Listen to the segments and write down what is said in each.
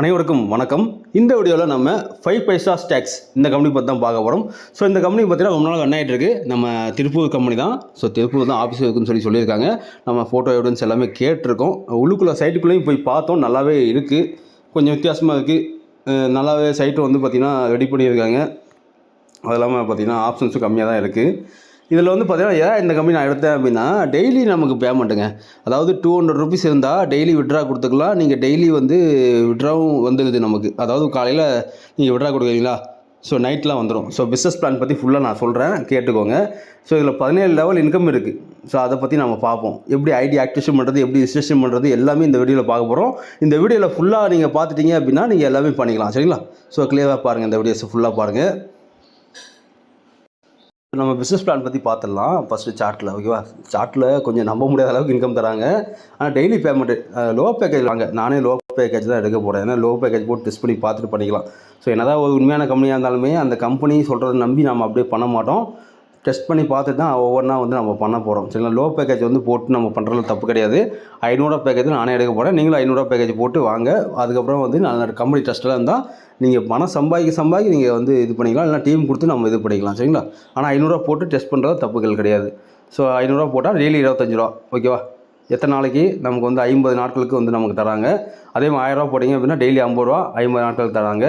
அனைவருக்கும் வணக்கம். இந்த வீடியோவில் நம்ம ஃபைவ் பைசா ஸ்டாக்ஸ் இந்த கம்பெனி பற்றி தான் பார்க்க போகிறோம் ஸோ இந்த கம்பெனி பார்த்தீங்கன்னா ரொம்ப நாள் ரன் இருக்குது நம்ம திருப்பூர் கம்பெனி தான். ஸோ திருப்பூர் தான் ஆஃபீஸ் இருக்குன்னு சொல்லி சொல்லியிருக்காங்க. நம்ம ஃபோட்டோ எவிடன்ஸ் எல்லாமே கேட்டிருக்கோம். உள்ளுக்குள்ளே சைட்டுக்குள்ளேயும் போய் பார்த்தோம். நல்லாவே இருக்குது கொஞ்சம் வித்தியாசமாக இருக்குது நல்லாவே சைட்டு வந்து பார்த்திங்கன்னா ரெடி பண்ணியிருக்காங்க. அது இல்லாமல் பார்த்தீங்கன்னா ஆப்ஷன்ஸும் கம்மியாக தான் இருக்குது இதில் வந்து பார்த்தீங்கன்னா ஏன் இந்த கம்பெனி நான் எடுத்தேன் அப்படின்னா டெய்லி நமக்கு பேமெண்ட்டுங்க அதாவது டூ ஹண்ட்ரட் ருபீஸ் இருந்தால் டெய்லி விட்ரா கொடுத்துக்கலாம். நீங்கள் டெய்லி வந்து விட்ராவும் வந்துடுது நமக்கு. அதாவது காலையில் நீங்கள் விட்ரா கொடுக்குறீங்களா? ஸோ நைட்லாம் வந்துடும் ஸோ பிஸ்னஸ் பிளான் பற்றி ஃபுல்லாக நான் சொல்கிறேன் கேட்டுக்கோங்க. ஸோ இதில் பதினேழு லெவல் இன்கம் இருக்குது ஸோ அதை பற்றி நம்ம பார்ப்போம். எப்படி ஐடி ஆக்டிவேஷன் பண்ணுறது எப்படி ரிஜிஸ்ட்ரேஷன் பண்ணுறது எல்லாமே இந்த வீடியோவில் பார்க்க போகிறோம் இந்த வீடியோவில் ஃபுல்லாக நீங்கள் பார்த்துட்டீங்க அப்படின்னா நீங்கள் எல்லாமே பண்ணிக்கலாம். சரிங்களா? ஸோ கிளியராக பாருங்கள் இந்த வீடியோஸை ஃபுல்லாக பாருங்கள் நம்ம பிஸ்னஸ் பிளான் பற்றி பார்த்துடலாம். ஃபஸ்ட்டு சார்ட்டில் ஓகேவா சார்ட்டில் கொஞ்சம் நம்ப முடியாத அளவுக்கு இன்கம் தராங்க. ஆனால் டெய்லி பேமெண்ட்டு லோ பேக்கேஜ் வாங்க. நானே லோ பேக்கேஜ் தான் எடுக்க போகிறேன் ஏன்னா லோ பேக்கேஜ் போட்டு டெஸ்ட் பண்ணி பார்த்துட்டு பண்ணிக்கலாம். ஸோ என்னதான் ஒரு உண்மையான கம்பெனியாக இருந்தாலுமே அந்த கம்பெனி சொல்கிறத நம்பி நம்ம அப்படியே பண்ண மாட்டோம். டெஸ்ட் பண்ணி பார்த்துட்டு தான் ஒவ்வொன்றா வந்து நம்ம பண்ண போகிறோம் சரிங்களா லோ பேக்கேஜ் வந்து போட்டு நம்ம பண்ணுறதுல தப்பு கிடையாது. ஐநூறுரூவா பேக்கேஜ் நானே எடுக்க போகிறேன் நீங்களும் ஐநூறுரூவா பேக்கேஜ் போட்டு வாங்க. அதுக்கப்புறம் வந்து நல்ல கம்பெனி டெஸ்ட்டில் இருந்தால் நீங்கள் பணம் சம்பாதிக்க சம்பாதிக்க நீங்கள் வந்து இது பண்ணிக்கலாம். இல்லைனா டீம் கொடுத்து நம்ம இது பண்ணிக்கலாம். சரிங்களா? ஆனால் ஐநூறுரூவா போட்டு டெஸ்ட் பண்ணுறது தப்புகள் கிடையாது. ஸோ ஐநூறுரூவா போட்டால் டெய்லி இருபத்தஞ்சி ரூபா ஓகேவா எத்தனை நாளைக்கு? நமக்கு வந்து ஐம்பது நாட்களுக்கு வந்து நமக்கு தராங்க. அதே மாதிரி ஆயிரரூவா போட்டிங்க அப்படின்னா டெய்லி ஐம்பது ரூபா ஐம்பது நாட்களுக்கு தராங்க.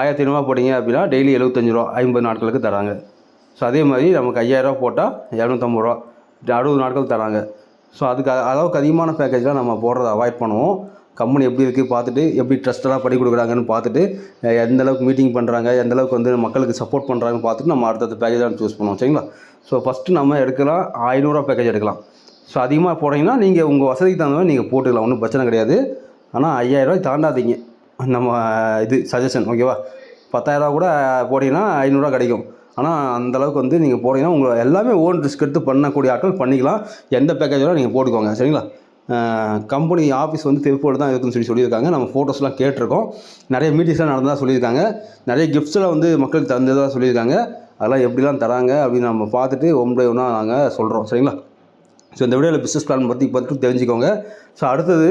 ஆயிரத்தி ஐநூறுரூவா போட்டிங்க அப்படின்னா டெய்லி எழுபத்தஞ்சு ரூபா ஐம்பது நாட்களுக்கு தராங்க. ஸோ அதே மாதிரி நமக்கு ஐயாயிரரூவா போட்டால் இரநூத்தம்பது ரூபா. அறுபது நாட்கள் தராங்க. ஸோ அதுக்கு அளவுக்கு அதிகமான பேக்கேஜ்லாம் நம்ம போடுறத அவாய்ட் பண்ணுவோம். கம்பெனி எப்படி இருக்குது பார்த்துட்டு எப்படி ட்ரஸ்டடாக பண்ணி கொடுக்குறாங்கன்னு பார்த்துட்டு எந்தளவுக்கு எந்த அளவுக்கு மீட்டிங் பண்ணுறாங்க எந்த அளவுக்கு வந்து மக்களுக்கு சப்போர்ட் பண்ணுறாங்கன்னு பார்த்துட்டு நம்ம அடுத்தடுத்த பேக்கேஜ் தான் சூஸ் பண்ணுவோம். சரிங்களா? ஸோ ஃபஸ்ட்டு நம்ம எடுக்கலாம் ஐநூறுரூவா பேக்கேஜ் எடுக்கலாம். ஸோ அதிகமாக போனீங்கன்னா நீங்கள் உங்கள் வசதிக்கு தகுந்த மாதிரி நீங்கள் போட்டுக்கலாம் ஒன்றும் பிரச்சனை கிடையாது. ஆனால் ஐயாயிரரூவாய் தாண்டாதீங்க. நம்ம இது சஜஷன் ஓகேவா பத்தாயிரரூவா கூட போட்டிங்கன்னா ஐநூறுரூவா கிடைக்கும். ஆனால் அந்தளவுக்கு வந்து நீங்கள் போனீங்கன்னா உங்களை எல்லாமே ஓன் ரிஸ்க் எடுத்து பண்ணக்கூடிய ஆட்கள் பண்ணிக்கலாம். எந்த பேக்கேஜோட நீங்கள் போட்டுக்கோங்க சரிங்களா? கம்பெனி ஆஃபீஸ் வந்து திருப்பூர் தான் இருக்குன்னு சொல்லி சொல்லியிருக்காங்க. நம்ம ஃபோட்டோஸ்லாம் கேட்டிருக்கோம். நிறைய மீட்டிங்ஸ்லாம் நடந்ததாக சொல்லியிருக்காங்க. நிறைய கிஃப்ட்ஸ்லாம் வந்து மக்களுக்கு தந்ததாக சொல்லியிருக்காங்க. அதெல்லாம் எப்படிலாம் தராங்க அப்படின்னு நம்ம பார்த்துட்டு ஒன் ஒன்றா நாங்கள் சொல்கிறோம் சரிங்களா? ஸோ இந்த வீடியோவில் பிஸ்னஸ் பிளான் பற்றி பற்றி தெரிஞ்சுக்கோங்க. ஸோ அடுத்தது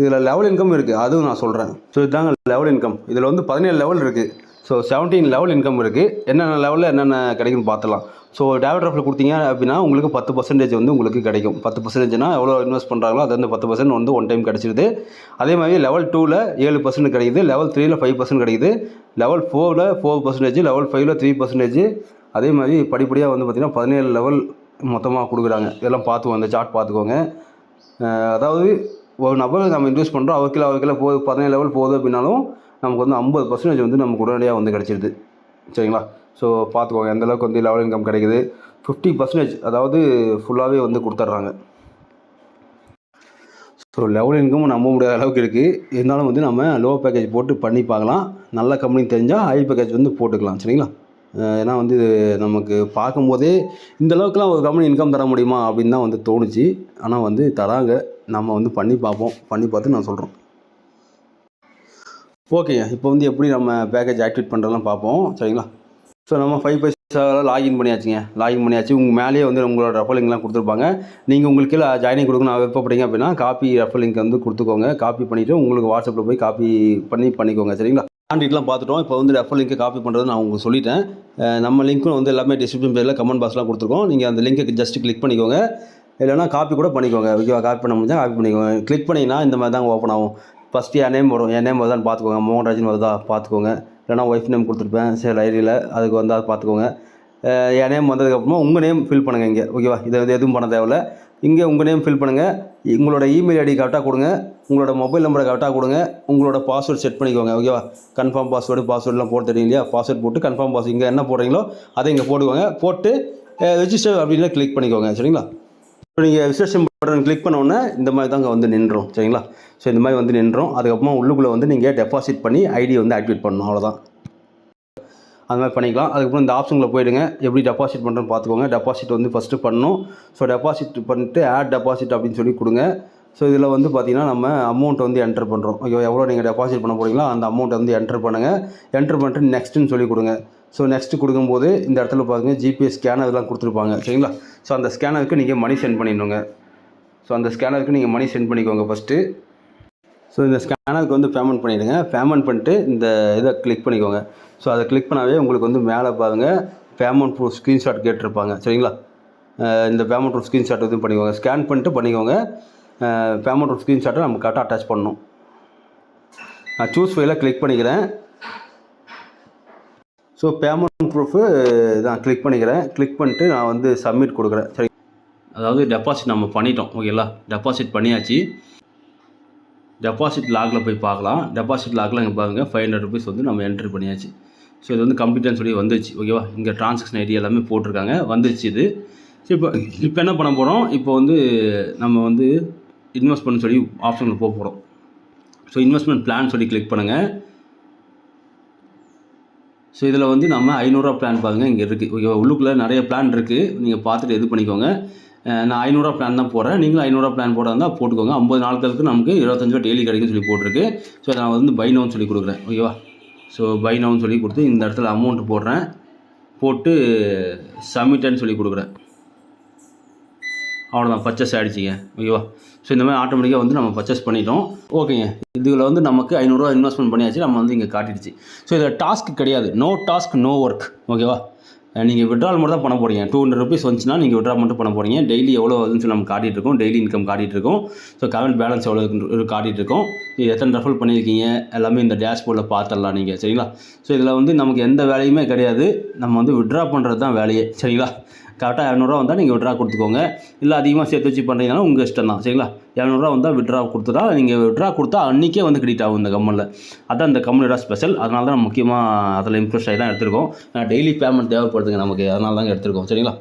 இதில் லெவல் இன்கம் இருக்குது அதுவும் நான் சொல்கிறேன் ஸோ இதுதாங்க லெவல் இன்கம் இதில் வந்து பதினேழு லெவல் இருக்குது ஸோ செவன்டீன் லெவல் இன்கம் இருக்குது என்னென்ன லெவலில் என்னென்ன கிடைக்குன்னு பார்த்துலாம் ஸோ டேவிட் ரஃபில் கொடுத்தீங்க அப்படின்னா உங்களுக்கு பத்து பர்சன்டேஜ் வந்து உங்களுக்கு கிடைக்கும். பத்து பர்சன்டேஜ்னா எவ்வளோ இன்வெஸ்ட் பண்ணுறாங்களோ அது வந்து பத்து பர்சன்ட் வந்து ஒன் டைம் கிடச்சிருது. அதே மாதிரி லெவல் டூவில் ஏழு பர்சன்ட் கிடைக்குது லெவல் த்ரீல ஃபைவ் பர்சன்ட் கிடைக்குது லெவல் ஃபோரில் ஃபோர் பர்சன்டேஜ் லெவல் ஃபைவ்ல த்ரீ பர்சன்டேஜ் அதே மாதிரி படிப்படியாக வந்து பார்த்திங்கன்னா பதினேழு லெவல் மொத்தமாக கொடுக்குறாங்க. இதெல்லாம் பார்த்துக்கோங்க அந்த சார்ட் பார்த்துக்கோங்க. அதாவது ஒரு நபர் நம்ம இன்வெஸ்ட் பண்ணுறோம் அவர் கிலோ அவர் கிலோ போகுது பதினேழு லெவல் போகுது அப்படின்னாலும் நமக்கு வந்து ஐம்பது பர்சன்டேஜ் வந்து நமக்கு உடனடியாக வந்து கிடச்சிருது. சரிங்களா? ஸோ பார்த்துக்கோங்க. எந்தளவுக்கு வந்து லெவல் இன்கம் கிடைக்குது? ஃபிஃப்டி பர்சன்டேஜ் அதாவது ஃபுல்லாகவே வந்து கொடுத்துட்றாங்க. ஸோ லெவல் இன்கமும் நம்ப முடியாத அளவுக்கு இருக்குது இருந்தாலும் வந்து நம்ம லோ பேக்கேஜ் போட்டு பண்ணி பார்க்கலாம். நல்ல கம்பெனி தெரிஞ்சால் ஹை பேக்கேஜ் வந்து போட்டுக்கலாம். சரிங்களா? ஏன்னா வந்து இது நமக்கு பார்க்கும்போதே இந்த அளவுக்குலாம் ஒரு கம்பெனி இன்கம் தர முடியுமா அப்படின்னு தான் வந்து தோணுச்சு. ஆனால் வந்து தராங்க. நம்ம வந்து பண்ணி பார்ப்போம். பண்ணி பார்த்து நான் சொல்கிறோம் ஓகேங்க இப்போ வந்து எப்படி நம்ம பேக்கேஜ் ஆக்டிவேட் பண்ணுறதுலாம் பார்ப்போம். சரிங்களா? ஸோ நம்ம ஃபைவ் பைசாவில் லாகின் பண்ணியாச்சுங்க. லாகின் பண்ணியாச்சு. உங்கள் மேலேயே வந்து உங்களோட ரெஃபர் லிங்க்லாம் கொடுத்துருப்பாங்க. நீங்கள் உங்களுக்கு ஜாயினிங் கொடுக்கணும். விருப்பப்படுங்க அப்படின்னா காப்பி ரெஃபர் லிங்க் வந்து கொடுத்துக்கோங்க. காப்பி பண்ணிவிட்டு உங்களுக்கு வாட்ஸ்அப்பில் போய் காப்பி பண்ணி பண்ணிக்கோங்க. சரிங்களா? கான்டெக்ட்லாம் பார்த்துட்டோம். இப்போ வந்து ரெஃபர் லிங்க் காப்பி பண்ணுறது நான் உங்களுக்கு சொல்லிட்டேன். நம்ம லிங்க்கும் வந்து எல்லாமே டிஸ்கிரிப்ஷன் பேரில் கமெண்ட் பாக்ஸ்லாம் கொடுத்துருக்கோம். நீங்கள் அந்த லிங்க்கு ஜஸ்ட் கிளிக் பண்ணிக்கோங்க. இல்லைனா காப்பி கூட பண்ணிக்கோங்க. ஓகேவா காப்பி பண்ண முடிஞ்சால் காப்பி பண்ணிக்கோங்க. கிளிக் பண்ணிங்கன்னா இந்த மாதிரி தான் ஓப்பன் ஆகும். ஃபஸ்ட்டு என் நேம் வரும். என் நேம் வருதான்னு பார்த்துக்கோங்க. மோகன்ராஜன் வருதா? பார்த்துக்கோங்க. இல்லைனா ஒய்ஃப் நேம் கொடுத்துருப்பேன். சரி ஐடியில் அதுக்கு வந்து அதை பார்த்துக்கோங்க என் நேம் வந்ததுக்கப்புறமா உங்கள் நேம் ஃபில் பண்ணுங்கள் இங்கே. ஓகேவா இதை வந்து எதுவும் பண்ண தேவையில்ல. இங்கே உங்கள் நேம் ஃபில் பண்ணுங்கள் உங்களோட இமெயில் ஐடி கரெக்டாக கொடுங்க. உங்களோட மொபைல் நம்பரை கரெக்டாக கொடுங்க. உங்களோட பாஸ்வேர்ட் செட் பண்ணிக்கோங்க. ஓகேவா கன்ஃபார்ம் பாஸ்வேர்டு பாஸ்வேர்டெலாம் போட்டு தெரியும் இல்லையா? பாஸ்வேர்ட் போட்டு கன்ஃபார்ம் பாஸ் இங்கே என்ன போடுறீங்களோ அதை இங்கே போட்டுக்கோங்க போட்டு ரெஜிஸ்டர் அப்படின்னா கிளிக் பண்ணிக்கோங்க. சரிங்களா? இப்போ நீங்கள் ரிசர்ஷன் பட்டன் கிளிக் பண்ண உடனே இந்த மாதிரி தாங்க வந்து நின்றோம் சரிங்களா? ஸோ இந்த மாதிரி வந்து நின்றோம். அதுக்கப்புறமா உள்ளுக்குள்ளே வந்து நீங்கள் டெபாசிட் பண்ணி ஐடி வந்து ஆக்டிவேட் பண்ணணும் அவ்வளோதான் அது மாதிரி பண்ணிக்கலாம். அதுக்கப்புறம் இந்த ஆப்ஷனில் போயிடுங்க. எப்படி டெபாசிட் பண்ணுறேன்னு பார்த்துக்கோங்க. டெபாசிட் வந்து ஃபஸ்ட்டு பண்ணணும். ஸோ டெபாசிட் பண்ணிட்டு ஆட் டெபாசிட் அப்படின்னு சொல்லி கொடுங்க. ஸோ இதில் வந்து பார்த்திங்கன்னா நம்ம அமௌண்ட் வந்து என்டர் பண்ணுறோம் ஐயோ எவ்வளோ நீங்கள் டெபாசிட் பண்ண போகிறீங்களோ அந்த அமௌண்ட் வந்து என்டர் பண்ணுங்கள் என்டர் பண்ணிட்டு நெக்ஸ்ட்டுன்னு சொல்லி கொடுங்க. ஸோ நெக்ஸ்ட்டு கொடுக்கும்போது இந்த இடத்துல பாருங்கள் ஜிபிஎஸ் ஸ்கேனர் இதெல்லாம் கொடுத்துருப்பாங்க சரிங்களா? ஸோ அந்த ஸ்கேனருக்கு நீங்கள் மணி சென்ட் பண்ணிடணுங்க. ஸோ அந்த ஸ்கேனருக்கு நீங்கள் மணி சென்ட் பண்ணிக்கோங்க ஃபஸ்ட்டு ஸோ இந்த ஸ்கேனருக்கு வந்து பேமெண்ட் பண்ணிவிடுங்க பேமெண்ட் பண்ணிட்டு இந்த இதை கிளிக் பண்ணிக்கோங்க. ஸோ அதை கிளிக் பண்ணாவே உங்களுக்கு வந்து மேலே பாருங்கள் பேமெண்ட் ப்ரூஃப் ஸ்க்ரீன்ஷாட் கேட்டிருப்பாங்க. சரிங்களா? இந்த பேமெண்ட் ப்ரூஃப் ஸ்க்ரீன்ஷாட் இதுவும் பண்ணிக்கோங்க. ஸ்கேன் பண்ணிட்டு பண்ணிக்கோங்க. பேமெண்ட் ப்ரூஃப் ஸ்க்ரீன்ஷாட்டை நம்ம கரெக்டாக அட்டாச் பண்ணணும். நான் சூஸ் ஃபைலாக கிளிக் பண்ணிக்கிறேன். ஸோ பேமெண்ட் ப்ரூஃபு நான் கிளிக் பண்ணிக்கிறேன். கிளிக் பண்ணிட்டு நான் வந்து சப்மிட் கொடுக்குறேன். சரி. அதாவது டெபாசிட் நம்ம பண்ணிட்டோம் ஓகேங்களா டெபாசிட் பண்ணியாச்சு. டெபாசிட் லாகில் போய் பார்க்கலாம். டெபாசிட் லாகில் இங்கே பாருங்கள் ஃபைவ் ஹண்ட்ரட் ருபீஸ் வந்து நம்ம என்ட்ரு பண்ணியாச்சு. ஸோ இது வந்து கம்ப்யூட்டர்னு சொல்லி வந்துச்சு ஓகேவா இங்கே ட்ரான்சாக்ஷன் ஐடி எல்லாமே போட்டிருக்காங்க வந்துச்சு இது. ஸோ இப்போ இப்போ என்ன பண்ண போகிறோம் இப்போ வந்து நம்ம வந்து இன்வெஸ்ட் பண்ண சொல்லி ஆப்ஷனில் போக போகிறோம் ஸோ இன்வெஸ்ட்மெண்ட் பிளான் சொல்லி கிளிக் பண்ணுங்கள் ஸோ இதில் வந்து நம்ம ஐநூறுரூவா பிளான் பாருங்கள் இங்கே இருக்குது ஓகேவா உள்ளுக்குள்ளே நிறைய பிளான் இருக்குது நீங்கள் பார்த்துட்டு இது பண்ணிக்கோங்க. நான் ஐநூறுரூவா பிளான் தான் போடுறேன் நீங்களும் ஐநூறுரூவா பிளான் போட இருந்தால் போட்டுக்கோங்க. ஐம்பது நாட்களுக்கு நமக்கு இருபத்தஞ்சு ரூபா டெய்லி கிடைக்கும் சொல்லி போட்டிருக்கு. ஸோ நான் வந்து பை நோன்னு சொல்லி கொடுக்குறேன். ஓகேவா ஸோ பை நோன்னு சொல்லி கொடுத்து இந்த இடத்துல அமௌண்ட் போடுறேன். போட்டு சப்மிட்டன்னு சொல்லி கொடுக்குறேன். அவ்வளோதான் பர்ச்சேஸ் ஆகிடுச்சிங்க ஓகேவா ஸோ இந்த மாதிரி ஆட்டோமேட்டிக்காக வந்து நம்ம பர்ச்சேஸ் பண்ணிட்டோம். ஓகேங்க இதில் வந்து நமக்கு ஐநூறுரூவா இன்வெஸ்ட்மெண்ட் பண்ணியாச்சு. நம்ம வந்து இங்கே காட்டிடுச்சு. ஸோ இதில் டாஸ்க் கிடையாது. நோ டாஸ்க் நோ ஒர்க் ஓகேவா நீங்கள் விட்ரால் மட்டும் தான் பண்ண போகிறீங்க டூ ஹண்ட்ரட் ருபீஸ் வந்துச்சுன்னா நீங்கள் விட்ரா மட்டும் பண்ண போகிறீங்க டெய்லி எவ்வளோ வருதுன்னு சொல்லி நம்ம காட்டிட்டு இருக்கோம். டெய்லி இன்கம் காட்டிட்டு இருக்கோம். ஸோ கரண்ட் பேலன்ஸ் எவ்வளோ இருக்குன்னு இருக்கோம். இது எத்தனை ரெஃபல் பண்ணியிருக்கீங்க? எல்லாமே இந்த டேஷ்போர்டில் பார்த்துடலாம் நீங்கள் சரிங்களா? ஸோ இதில் வந்து நமக்கு எந்த வேலையுமே கிடையாது. நம்ம வந்து விட்ரா பண்ணுறது தான் வேலையே. சரிங்களா? கரெக்டாக இரநூறுவா வந்தால் நீங்கள் விட்ரா கொடுத்துக்கோங்க. இல்லை அதிகமாக சேர்த்து வச்சு பண்ணுறீங்கனாலும் உங்கள் இஷ்டம் தான். சரிங்களா? இரநூறுவா வந்தால் விட்ரா கொடுத்துட்டா நீங்கள் விட்ரா கொடுத்தா அன்றைக்கே வந்து கிரெடிட் ஆகும் இந்த கம்மலில் அதான் இந்த கம்மலோட ஸ்பெஷல் அதனால தான் முக்கியமாக அதில் இம்ப்ரெஸ் ஆகி தான் எடுத்திருக்கோம். டெய்லி பேமெண்ட் தேவைப்படுதுங்க நமக்கு. அதனால தாங்க எடுத்திருக்கோம். சரிங்களா?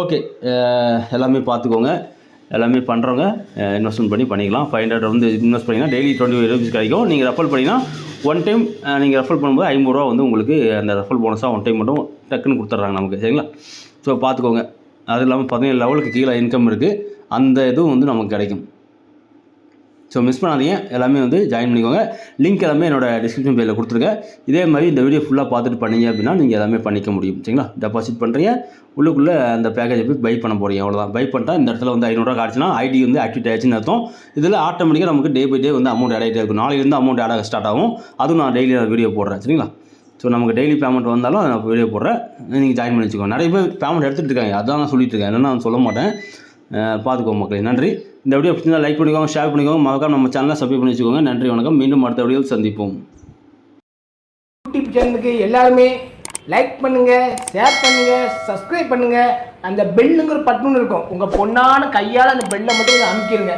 ஓகே எல்லாமே பார்த்துக்கோங்க. எல்லாமே பண்ணுறவங்க இன்வெஸ்ட்மெண்ட் பண்ணி பண்ணிக்கலாம். ஃபைவ் ஹண்ட்ரட் வந்து இன்வெஸ்ட் பண்ணிங்கன்னா டெய்லி டுவெண்ட்டி ஃபைவ் ருபீஸ் கிடைக்கும். நீங்கள் ரெஃபர் பண்ணிங்கன்னா ஒன் டைம் நீங்கள் ரெஃபர் பண்ணும்போது ஐம்பது ரூபா வந்து உங்களுக்கு அந்த ரெஃபர் போனஸாக ஒன் டைம் மட்டும் டக்குன்னு கொடுத்துட்றாங்க நமக்கு. சரிங்களா? ஸோ பார்த்துக்கோங்க அது இல்லாமல் பதினேழு லெவலுக்கு கீழே இன்கம் இருக்குது அந்த இதுவும் வந்து நமக்கு கிடைக்கும். ஸோ மிஸ் பண்ணாதீங்க. எல்லாமே வந்து ஜாயின் பண்ணிக்கோங்க. லிங்க் எல்லாமே என்னோட டிஸ்கிரிப்ஷன் பேஜில் கொடுத்துருக்கேன் இதே மாதிரி இந்த வீடியோ ஃபுல்லாக பார்த்துட்டு பண்ணீங்க அப்படின்னா நீங்கள் எல்லாமே பண்ணிக்க முடியும். சரிங்களா? டெபாசிட் பண்ணுறீங்க உள்ளுக்குள்ளே அந்த பேக்கேஜை போய் பை பண்ண போகிறீங்க அவ்வளோதான் பை பண்ணிட்டா இந்த இடத்துல வந்து ஐநூறுரூவா காட்டுச்சுன்னா ஐடி வந்து ஆக்டிவேட் ஆச்சுன்னு அர்த்தம். இதில் ஆட்டோமேட்டிக்காக நமக்கு டே பை டே வந்து அமௌண்ட் ஆட் ஆகிட்டே இருக்கும். நாளையிலேருந்து அமௌண்ட் ஆட் ஆக ஸ்டார்ட் ஆகும். அதுவும் நான் டெய்லி வீடியோ போடுறேன். சரிங்களா? ஸோ நமக்கு டெய்லி பேமெண்ட் வந்தாலும் நான் வீடியோ போடுறேன். நீங்கள் ஜாயின் பண்ணி வச்சுக்கோங்க நிறைய பேர் பேமெண்ட் எடுத்துகிட்டு இருக்காங்க. அதான் நான் சொல்லிட்டு இருக்கேன். என்னென்னு நான் சொல்ல மாட்டேன். அஹ் பார்த்துக்கோங்க மக்களே. நன்றி. இந்த வீடியோ பிடிச்சிருந்தா லைக் பண்ணிக்கோங்க ஷேர் பண்ணிக்கோங்க. மறக்காம நம்ம சேனலை சப்ஸ்கிரைப் பண்ணி வச்சுக்கோங்க. நன்றி வணக்கம். மீண்டும் அடுத்த வீடியோவில் சந்திப்போம். யூடியூப் சேனலுக்கு எல்லாருமே லைக் பண்ணுங்கள் ஷேர் பண்ணுங்கள் சப்ஸ்கிரைப் பண்ணுங்கள் அந்த பெல்லுங்கிற பட்டுன்னு இருக்கும். உங்கள் பொண்ணான கையால் அந்த பெல்லை மட்டும் கொஞ்சம் அமுக்கிடுங்க